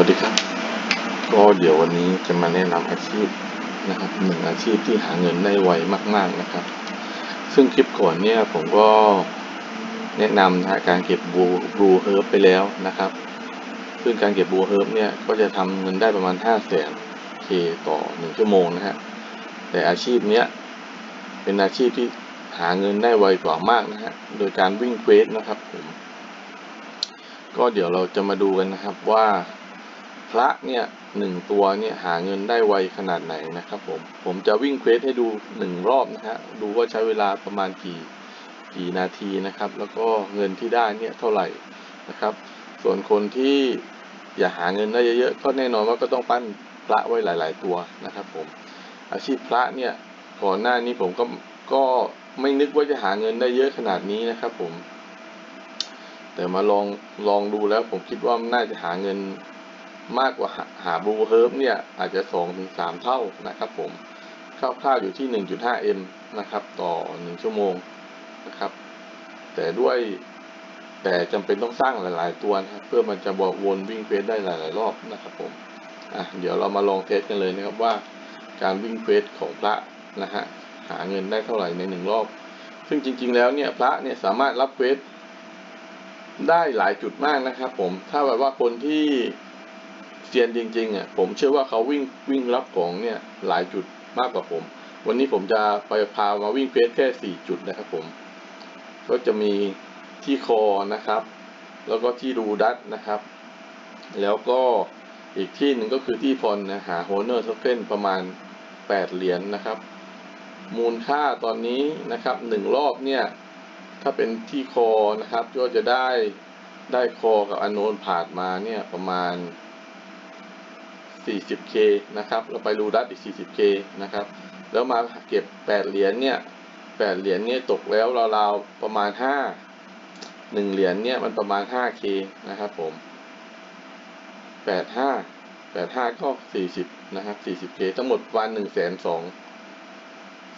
วัสดีครับ ก็เดี๋ยววันนี้จะมาแนะนำอาชีพนะครับหนึ่งอาชีพที่หาเงินได้ไวมากๆนะครับ ซึ่งคลิปก่อนเนี่ยผมก็แนะนำนะการเก็บบูบูเฮิร์บไปแล้วนะครับ ซึ่งการเก็บบูเฮิร์บเนี่ยก็จะทำเงินได้ประมาณ 5 0 0แสนเคต่อหนึ่งชั่วโมงนะฮะแต่อาชีพเนี้ยเป็นอาชีพที่หาเงินได้ไวกว่ามากนะฮะโดยการวิ่งเควสนะครับผมก็เดี๋ยวเราจะมาดูกันนะครับว่า ระเนี่ยหนึ่งตัวเนี่ยหาเงินได้ไวขนาดไหนนะครับผม ผมจะวิ่งเควสให้ดูหนึ่งรอบนะฮะ ดูว่าใช้เวลาประมาณกี่กี่นาทีนะครับ แล้วก็เงินที่ได้เนี่ยเท่าไหร่นะครับ ส่วนคนที่อยากหาเงินได้เยอะๆ ก็แน่นอนว่าก็ต้องปั้นพระไว้หลาย ๆ ตัวนะครับผม อาชีพพระเนี่ยก่อนหน้านี้ผมก็ก็ไม่นึกว่าจะหาเงินได้เยอะขนาดนี้นะครับผม แต่มาลองลองดูแล้วผมคิดว่ามันน่าจะหาเงิน มากกว่าหาบลูเฮิร์บเนี่ยอาจจะสองถึงสามเท่านะครับผมคร่าวๆอยู่ที่หนึ่งจุดห้าเอ็มนะครับต่อหนึ่งชั่วโมงนะครับ แต่ด้วยแต่จำเป็นต้องสร้างหลาย ๆ ตัวนะครับเพื่อมันจะบอกวนวิ่งเฟสได้หลาย ๆ รอบนะครับผมอะเดี๋ยวเรามาลองเทสกันเลยนะครับว่าการวิ่งเฟสของพระนะฮะหาเงินได้เท่าไหร่ในหนึ่งรอบ ซึ่งจริง ๆ แล้วเนี่ยพระเนี่ยสามารถรับเฟสได้หลายจุดมากนะครับผมถ้าแบบว่าคนที่ เซียนจริงๆอะผมเชื่อว่าเขาวิ่งวิ่งรับของเนี่ยหลายจุดมากกว่าผม วันนี้ผมจะไปพามาวิ่งเฟสแค่สี่จุดนะครับผม ก็จะมีที่คอนะครับ แล้วก็ที่รูดัตนะครับ แล้วก็อีกที่หนึ่งก็คือที่พรนะหาโฮเนอร์ทเคนประมาณแปดเหรียญนนะครับ มูลค่าตอนนี้นะครับหนึ่งรอบเนี่ย ถ้าเป็นที่คอนะครับก็จะได้ได้คอกับอนโนนผ่านมาเนี่ยประมาณ 40k นะครับเราไปรูดัตอีก 40k นะครับ แล้วมาเก็บ 8 เหรียญเนี่ย8เหรียญเนี่ยตกแล้วราวๆประมาณ 5 1 เหรียญเนี่ยมันประมาณ 5k นะครับผม 85 85 ก็ 40 นะครับ 40k ทั้งหมดวัน1 2 0 0 0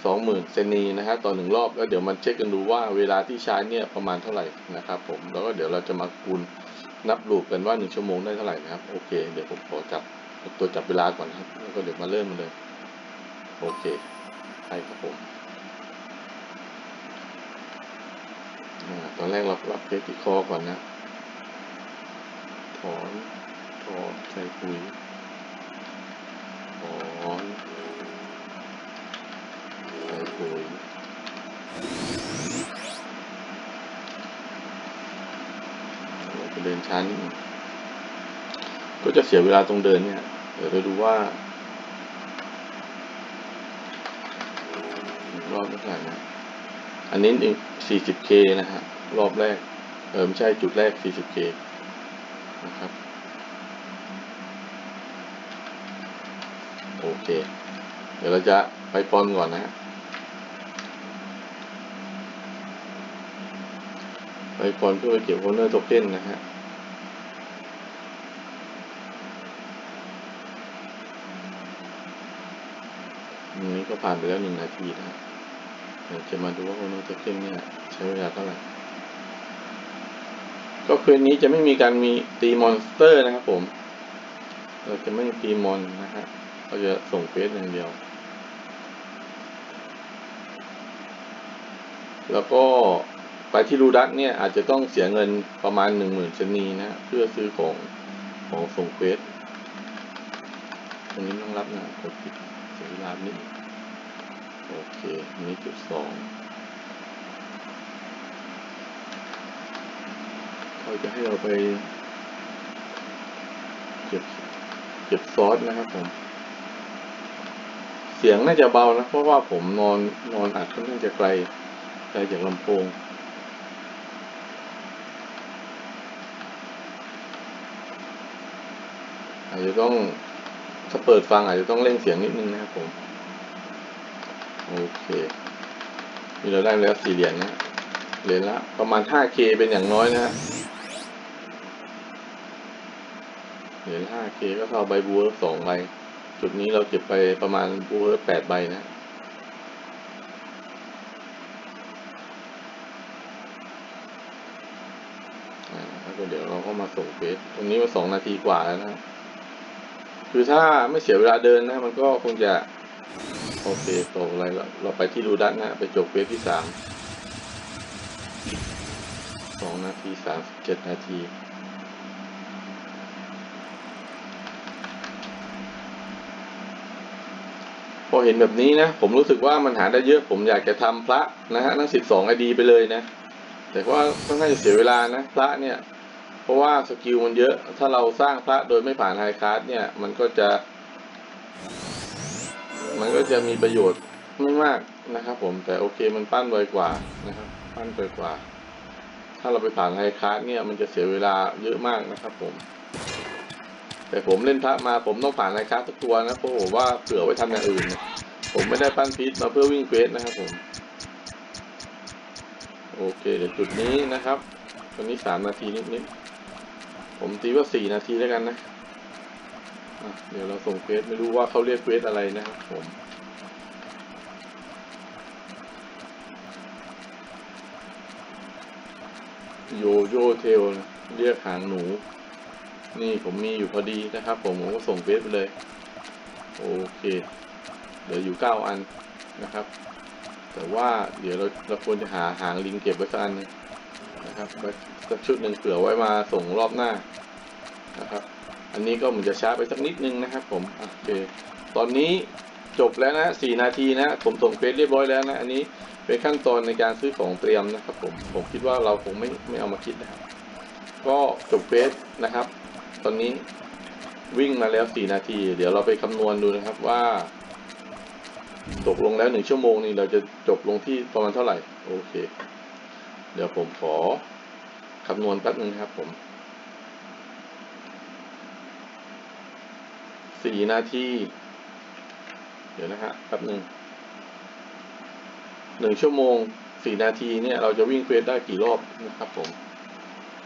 สองหมื่นเซนีนะครับต่อหนึ่งรอบ แล้วเดี๋ยวมันเช็คกันดูว่าเวลาที่ใช้เนี่ยประมาณเท่าไหร่นะครับผม แล้วก็เดี๋ยวเราจะมาคูณนับลูปกันว่าหนึ่งชั่วโมงได้เท่าไหร่นะครับ โอเค เดี๋ยวผมขอจับ ตัวจับเวลาก่อนครับแล้วก็เดี๋ยวมาเริ่มกันเลย โอเคใช่ครับผมอตอนแรกเรารับเทสที่คอก่อนนะ ถอนถอนใส่ปุ๋ยถอนใส่ปุ๋ยเราจะเดินชั้น ก็จะเสียเวลาตรงเดินเนี่ย เดี๋ยวเราดูว่า รอบเท่าไหร่นะ อันนี้หนึ่ง 40k นะฮะ รอบแรก เออไม่ใช่จุดแรก 40k นะครับ โอเค เดี๋ยวเราจะไปปอนก่อนนะฮะไปปอนเพื่อไปเก็บโฮเนอร์โทเค็นนะฮะ นนี้ก็ผ่านไปแล้วหนึ่งนาทีนะเดี๋ยวจะมาดูว่าโฮโนโทเค็นเนี่ยใช้เวลาเท่าไหร่ ก็คืนนี้จะไม่มีการมีตีมอนสเตอร์นะครับผม เราจะไม่ตีมอนนะฮะเราจะส่งเฟสอย่างเดียว แล้วก็ไปที่รูดัตเนี่ยอาจจะต้องเสียเงินประมาณหนึ่งหมื่นชนีนะ เพื่อซื้อของของส่งเฟสตรงนี้ต้องรับนะกดผิด สียเวลานิดโอเคอันนี้จุดสองเขาจะให้เราไปเก็บเก็บซอสนะครับผม เสียงน่าจะเบานะ เพราะว่าผมนอนนอนอัดค่อนข้างจะไกลไกลจากลำโพงอาจจะต้อง ถ้าเปิดฟังอาจจะต้องเร่งเสียงนิดนึงนะครับผม โอเคนี่เราได้แล้วสี่เหรียญนะเหรียญละประมาณ 5k เป็นอย่างน้อยนะฮะเหรียญ 5k ก็เท่าใบบูเวอร์สองใบ จุดนี้เราเก็บไปประมาณบูเวอร์แปดใบนะแล้วก็เดี๋ยวเราก็มาส่งเฟสตรงนี้มาสองนาทีกว่าแล้วนะ คือถ้าไม่เสียเวลาเดินนะ มันก็คงจะโอเคตกอะไรเราเราไปที่รูดัตนะ ไปจบเวฟที่สามสองนาทีสามสิบเจ็ดนาทีพอเห็นแบบนี้นะ ผมรู้สึกว่ามันหาได้เยอะผมอยากจะทำพระนะฮะทั้งสิบสองไอดีไปเลยนะ แต่ว่าค่อนข้างจะเสียเวลานะ พระเนี่ย เพราะว่าสกิลมันเยอะ ถ้าเราสร้างพระโดยไม่ผ่านไฮคลาสเนี่ย มันก็จะ มันก็จะมีประโยชน์ไม่มากนะครับ ผม แต่โอเคมันปั้นไวกว่านะครับ ปั้นไวกว่า ถ้าเราไปผ่านไฮคลาสเนี่ย มันจะเสียเวลาเยอะมากนะครับ ผม แต่ผมเล่นพระมาผมต้องผ่านไฮคลาสทุกตัวนะ เพราะผมว่าเผื่อไว้ทำอย่างอื่น ผมไม่ได้ปั้นพีชมาเพื่อวิ่งเควสนะครับ ผม โอเค เดี๋ยวจุดนี้นะครับตอนนี้สามนาทีนิดๆ ผมตีว่าสี่นาทีแล้วกันนะะเดี๋ยวเราส่งเควสไม่รู้ว่าเขาเรียกเควสอะไรนะครับผมโยโย่เทลเรียกหางหนู นี่ผมมีอยู่พอดีนะครับ ผมผมก็ส่งเฟซไปเลย โอเคเหลืออยู่เก้าอันนะครับ แต่ว่าเดี๋ยวเราเราควรจะหาหางลิงเก็บไว้สักอันหนึงนะครับไว้ สักชุดหนึ่งเผื่อไว้มาส่งรอบหน้านะครับ อันนี้ก็เหมือนจะช้าไปสักนิดนึงนะครับ ผมโอเคตอนนี้จบแล้วนะสี่นาทีนะผมส่งเฟซเรียบร้อยแล้วนะอันนี้เป็นขั้นตอนในการซื้อของเตรียมนะครับ ผมผมคิดว่าเราคงไม่ไม่เอามาคิดนะครับ ก็จบเฟซนะครับ ตอนนี้วิ่งมาแล้วสี่นาที เดี๋ยวเราไปคำนวณดูนะครับว่าตกลงแล้วหนึ่งชั่วโมงนี้เราจะจบลงที่ประมาณเท่าไหร่ โอเค เดี๋ยวผมขอ คำนวณแป๊บนึงครับผมสี่นาที เดี๋ยวนะฮะแป๊บนึงหนึ่งชั่วโมงสี่นาทีเนี่ย เราจะวิ่งเควสได้กี่รอบนะครับผม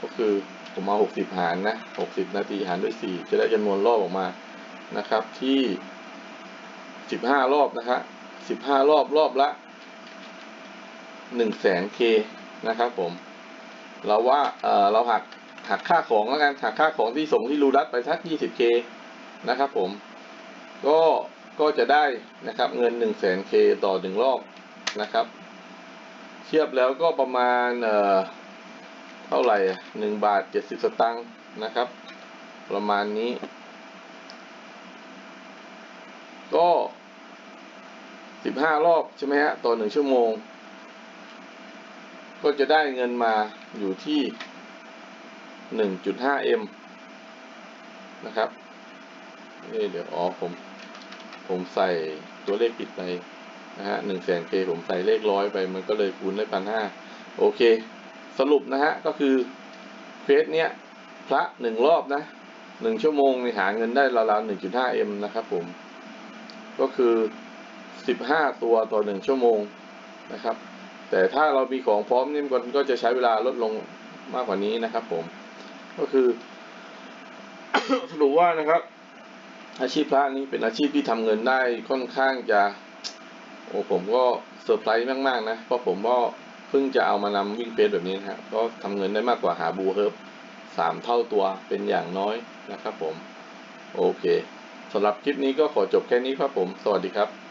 ก็คือผมเอาหกสิบหารนะหกสิบนาทีหารด้วยสี่จะได้จำนวนรอบออกมานะครับที่สิบห้ารอบนะฮะสิบห้ารอบรอบละหนึ่งแสนเคนะครับผม เราว่าเออเราหักหักค่าของแล้วกันหักค่าของที่ส่งที่รูดัตไปสักยี่สิบเคนะครับผม ก็ก็จะได้นะครับเงินหนึ่งแสนเคต่อหนึ่งรอบนะครับ เทียบแล้วก็ประมาณเอ่อเท่าไหร่หนึ่งบาทเจ็ดสิบสตังค์นะครับ ประมาณนี้ ก็สิบห้ารอบใช่ไหมฮะต่อหนึ่งชั่วโมง ก็จะได้เงินมาอยู่ที่หนึ่งจุดห้าเอ็มนะครับนี่เดี๋ยวอ๋อผมผมใส่ตัวเลขผิดไปนะฮะหนึ่งแสนเคผมใส่เลขร้อยไป มันก็เลยคูณได้พันห้าโอเค สรุปนะฮะ ก็คือเฟสเนี้ยพระหนึ่งรอบนะหนึ่งชั่วโมงนี่หาเงินได้ราวๆหนึ่งจุดห้าเอ็มนะครับผม ก็คือสิบห้าตัวต่อหนึ่งชั่วโมงนะครับ แต่ถ้าเรามีของพร้อมนี่มันก็จะใช้เวลาลดลงมากกว่านี้นะครับผม ก็คือ สรุปว่านะครับ อาชีพพระนี้เป็นอาชีพที่ทำเงินได้ค่อนข้างจะ โอ้ผมก็เซอร์ไพรส์มากๆนะ เพราะผมก็เพิ่งจะเอามานำวิ่งเฟสแบบนี้นะครับก็ทำเงินได้มากกว่าหาบูเฮิร์บสามเท่าตัวเป็นอย่างน้อยนะครับผม โอเคสำหรับคลิปนี้ก็ขอจบแค่นี้ครับผม สวัสดีครับ